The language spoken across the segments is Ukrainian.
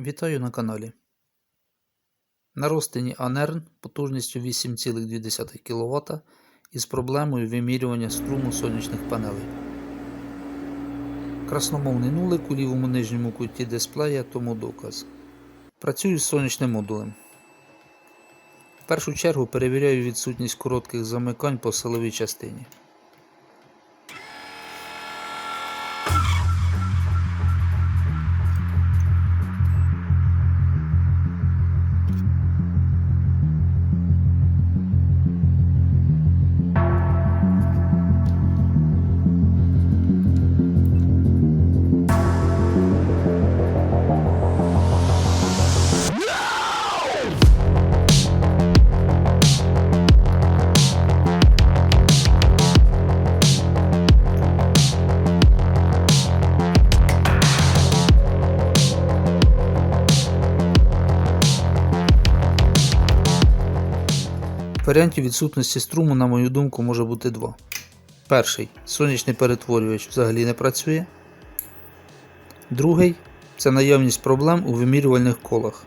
Вітаю на каналі. На розтині Анерн потужністю 8,2 кВт із проблемою вимірювання струму сонячних панелей. Красномовний нулик у лівому нижньому куті дисплея тому доказ. Працюю з сонячним модулем. В першу чергу перевіряю відсутність коротких замикань по силовій частині. Варіантів відсутності струму, на мою думку, може бути два. Перший сонячний перетворювач взагалі не працює. Другий це наявність проблем у вимірювальних колах.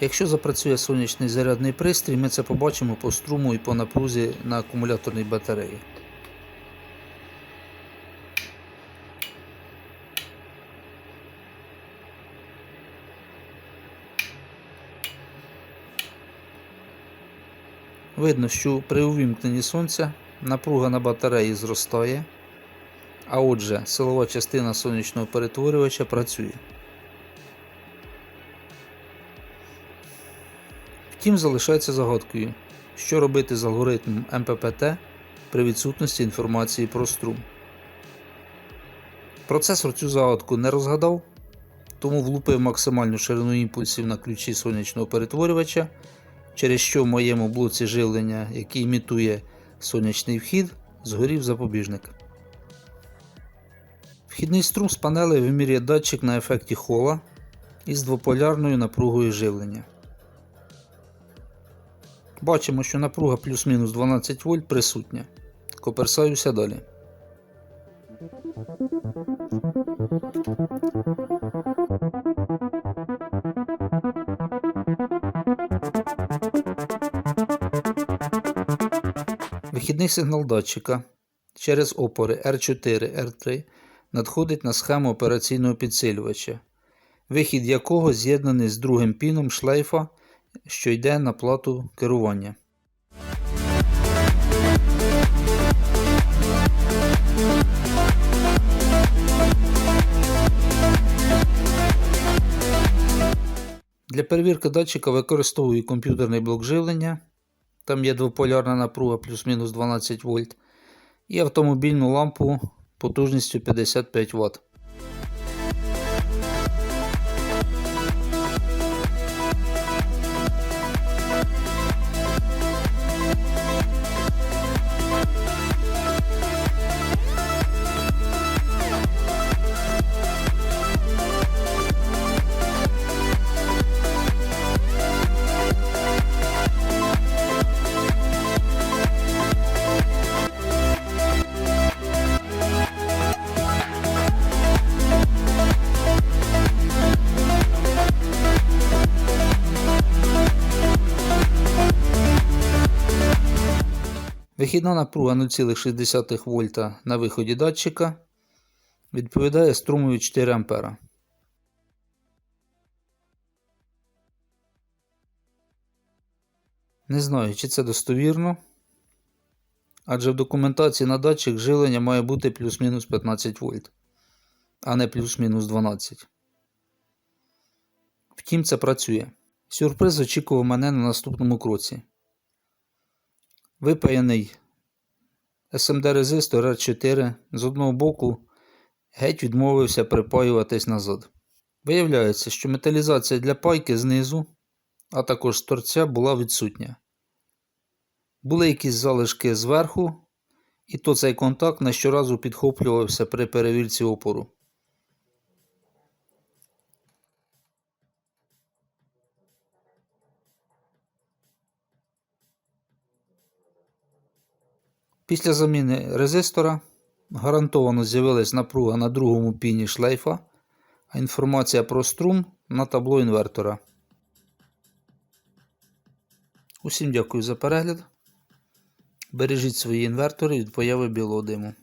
Якщо запрацює сонячний зарядний пристрій, ми це побачимо по струму і по напрузі на акумуляторній батареї. Видно, що при увімкненні сонця напруга на батареї зростає, а отже, силова частина сонячного перетворювача працює. Втім, залишається загадкою, що робити з алгоритмом МППТ при відсутності інформації про струм. Процесор цю загадку не розгадав, тому влупив максимальну ширину імпульсів на ключі сонячного перетворювача через що в моєму блоці живлення, який імітує сонячний вхід, згорів запобіжник. Вхідний струм з панелей вимірює датчик на ефекті хола із двополярною напругою живлення. Бачимо, що напруга плюс-мінус 12 В присутня. Коперсаюся далі. Вихідний сигнал датчика через опори R4 R3 надходить на схему операційного підсилювача, вихід якого з'єднаний з другим піном шлейфа, що йде на плату керування. Для перевірки датчика використовую комп'ютерний блок живлення. Там є двополярна напруга плюс-мінус 12 вольт. І автомобільну лампу потужністю 55 Вт. Вихідна напруга 0,6 вольта на виході датчика відповідає струмові 4 А. Не знаю, чи це достовірно, адже в документації на датчик живлення має бути плюс-мінус 15 вольт, а не плюс-мінус 12. Втім, це працює. Сюрприз очікував мене на наступному кроці. Випаяний SMD резистор R4 з одного боку геть відмовився припаюватись назад. Виявляється, що металізація для пайки знизу, а також з торця була відсутня. Були якісь залишки зверху, і то цей контакт не щоразу підхоплювався при перевірці опору. Після заміни резистора гарантовано з'явилась напруга на другому піні шлейфа, а інформація про струм на табло інвертора. Усім дякую за перегляд. Бережіть свої інвертори від появи білого диму.